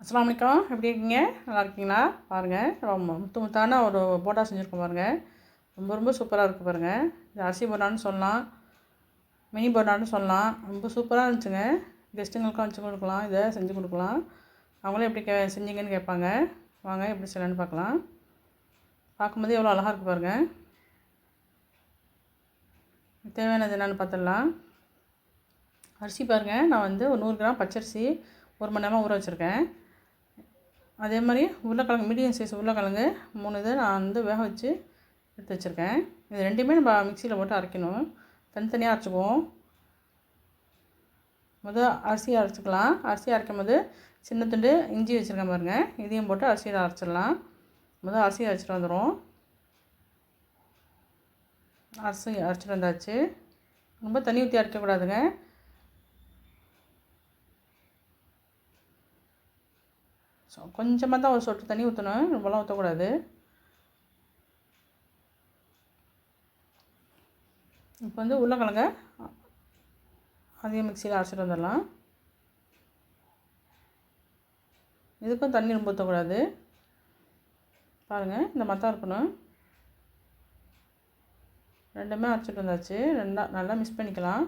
அஸ்லாம் வலைக்கம் எப்படி இருக்கீங்க? நல்லா இருக்கீங்களா? பாருங்கள் ரொம்ப முத்து முத்தான ஒரு போட்டா செஞ்சுருக்கோம் பாருங்கள் ரொம்ப ரொம்ப சூப்பராக இருக்குது பாருங்கள் இது அரிசி போண்டான்னு சொல்லலாம். மினி போண்டான்னு சொல்லலாம். ரொம்ப சூப்பராக இருந்துச்சுங்க. கெஸ்ட்டுங்களுக்கும் வச்சு கொடுக்கலாம். இதை செஞ்சு கொடுக்கலாம். அவங்களும் எப்படி கே செஞ்சீங்கன்னு கேட்பாங்க. வாங்க எப்படி செய்யலான்னு பார்க்கலாம். பார்க்கும்போது எவ்வளோ அழகாக இருக்குது பாருங்கள் தேவையானது என்னென்னு பார்த்துடலாம். அரிசி பாருங்கள் நான் வந்து ஒரு நூறு கிராம் பச்சரிசி ஒரு மணி நேரமாக ஊற வச்சுருக்கேன். அதே மாதிரி உருளைக்கிழங்கு மீடியம் சைஸ் உருளைக்கிழங்கு மூணு இதை நான் வந்து வேக வச்சு எடுத்து வச்சுருக்கேன். இது ரெண்டுமே நம்ம மிக்சியில் போட்டு அரைக்கணும். தனித்தனியாக அரைச்சிக்குவோம். முதல் அரிசி அரைச்சிக்கலாம். அரிசி அரைக்கும் போது சின்ன துண்டு இஞ்சி வச்சுருக்கேன் பாருங்கள் இதையும் போட்டு அரிசியில் அரைச்சிடலாம். முதல் அரிசி அரைச்சிட்டு வந்துடும் அரிசி அரைச்சிட்டு வந்தாச்சு. ரொம்ப தண்ணி ஊற்றி அரைக்கக்கூடாதுங்க. கொஞ்சமாக தான் ஒரு சொட்டு தண்ணி ஊற்றணும் ரொம்பலாம் ஊற்றக்கூடாது இப்போ வந்து உருளைக்கிழங்க அதையும் மிக்சியில் அரைச்சிட்டு வந்துடலாம். இதுக்கும் தண்ணி ரொம்ப ஊற்றக்கூடாது பாருங்கள் இந்த மத்தம் இருக்கணும். ரெண்டுமே அரைச்சிட்டு வந்தாச்சு. ரெண்டா நல்லா மிக்ஸ் பண்ணிக்கலாம்.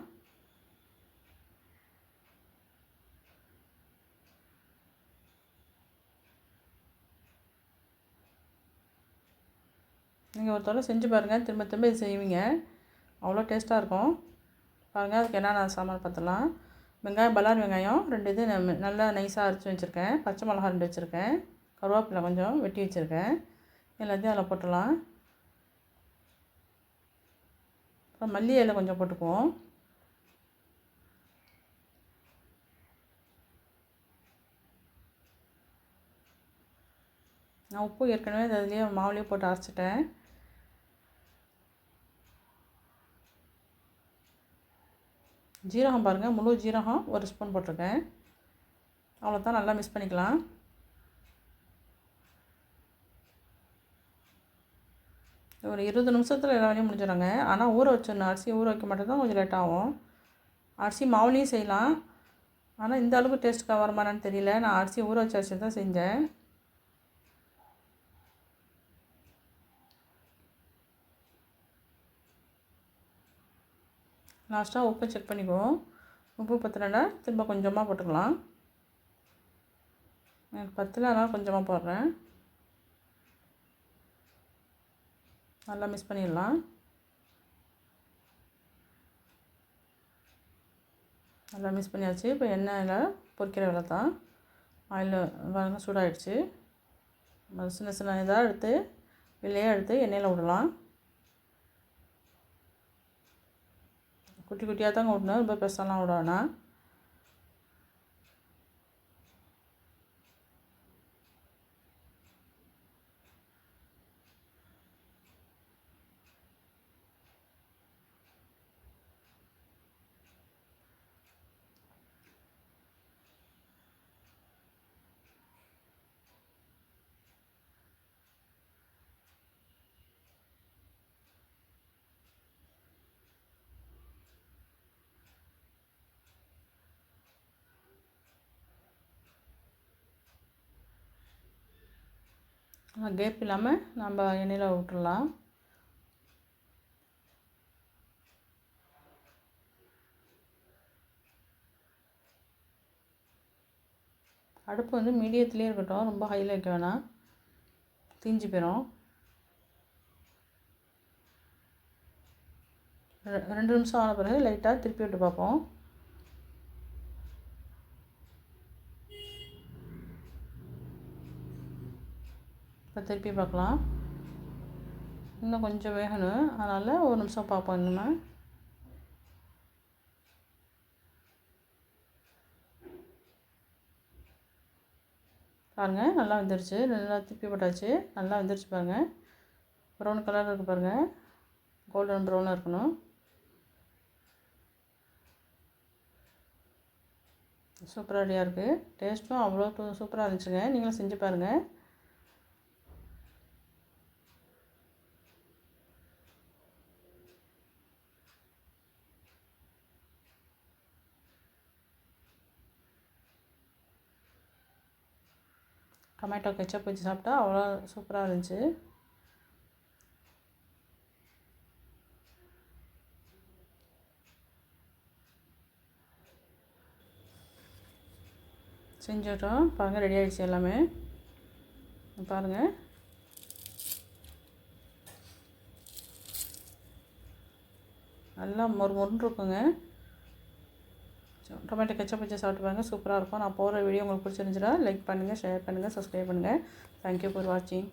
நீங்கள் ஒரு தடவை செஞ்சு பாருங்கள் திரும்ப திரும்ப இது செய்வீங்க. அவ்வளோ டேஸ்ட்டாக இருக்கும். பாருங்கள் அதுக்கு என்னென்ன சாமான் பார்த்துலாம் வெங்காயம் பல்லாரி வெங்காயம் ரெண்டு இது ந- நல்லா நைஸாக அரைச்சி வச்சுருக்கேன். பச்சை மிளகா ரெண்டு வச்சுருக்கேன். கருவேப்பிலை கொஞ்சம் வெட்டி வச்சுருக்கேன். எல்லாத்தையும் அதில் போட்டுடலாம். அப்புறம் மல்லி இலை கொஞ்சம் போட்டுக்குவோம். நான் உப்பு ஏற்கனவே இது அதுலேயே மாவுலேயே போட்டு அரைச்சிட்டேன். ஜீரகம் பாருங்கள் முழு ஜீரகம் ஒரு ஸ்பூன் போட்டிருக்கேன். அவ்வளோதான் நல்லா மிக்ஸ் பண்ணிக்கலாம். ஒரு இருபது நிமிஷத்தில் எல்லா வேலையும் முடிஞ்சிடுங்க. ஆனால் ஊற வச்சிடணும். அரிசி ஊற வைக்க மட்டும் தான் கொஞ்சம் லேட் ஆகும். அரிசி மாவுலேயும் செய்யலாம். ஆனால் இந்த அளவுக்கு டேஸ்ட்டுக்காக வருமானான்னு தெரியல. நான் அரிசி ஊற வச்ச அரிசி தான் செஞ்சேன். லாஸ்ட்டாக உப்பு செக் பண்ணிக்குவோம். உப்பு பத்தலைன்னா திரும்ப கொஞ்சமாக போட்டுக்கலாம். எனக்கு பத்தில் அதனால் கொஞ்சமாக போடுறேன். நல்லா மிக்ஸ் பண்ணிடலாம். நல்லா மிக்ஸ் பண்ணியாச்சு. இப்போ எண்ணெயில் பொறிக்கிற வேலை தான். ஆயில் பாருங்க சூடாகிடுச்சு சின்ன சின்ன இதாக எடுத்து வெளியே எடுத்து எண்ணெயில் விடலாம். குட்டி குட்டியாக தாங்க விடணும் ரொம்ப பெருசாலாம் விட வேணாம் கேப் இல்லாமல் நம்ம எண்ணெயில் விட்டுடலாம் அடுப்பு வந்து மீடியத்துலேயே இருக்கட்டும் ரொம்ப ஹையில் வைக்க வேணாம். தீஞ்சு போயிடும் ரெ- ரெண்டு நிமிஷம் ஆன பிறகு லைட்டாக திருப்பி விட்டு பார்ப்போம். இப்போ திருப்பி பார்க்கலாம். இன்னும் கொஞ்சம் வேகணும். அதனால் ஒரு நிமிஷம் பார்ப்போம் இன்னுமே. பாருங்கள் நல்லா வந்துருச்சு. நல்லா திருப்பி போட்டாச்சு. நல்லா வந்துருச்சு பாருங்கள் ப்ரௌன் கலரில் இருக்குது பாருங்கள் கோல்டன் ப்ரௌனாக இருக்கணும். சூப்பராக ரெடியாக இருக்குது டேஸ்ட்டும் அவ்வளோ சூப்பராக இருந்துச்சுங்க. நீங்களும் செஞ்சு பாருங்கள் டொமேட்டோ கெச்சப் வச்சு சாப்பிட்டா அவ்வளோ சூப்பராக இருந்துச்சு. செஞ்சுட்டோம். பாருங்கள் ரெடி ஆகிடுச்சு எல்லாமே. பாருங்கள் நல்லா மொறு மொறுன்னு இருக்குங்க. டொமேட்டோ கெச்சப் வச்சு சாப்பிட்டு பாருங்கள் சூப்பராக இருக்கும். நான் போகிற வீடியோ உங்களுக்கு பிடிச்சிருந்துச்சுன்னா லைக் பண்ணுங்கள் ஷேர் பண்ணுங்கள் சப்ஸ்கிரைப் பண்ணுங்கள் தேங்க்யூ ஃபார் வாட்சிங்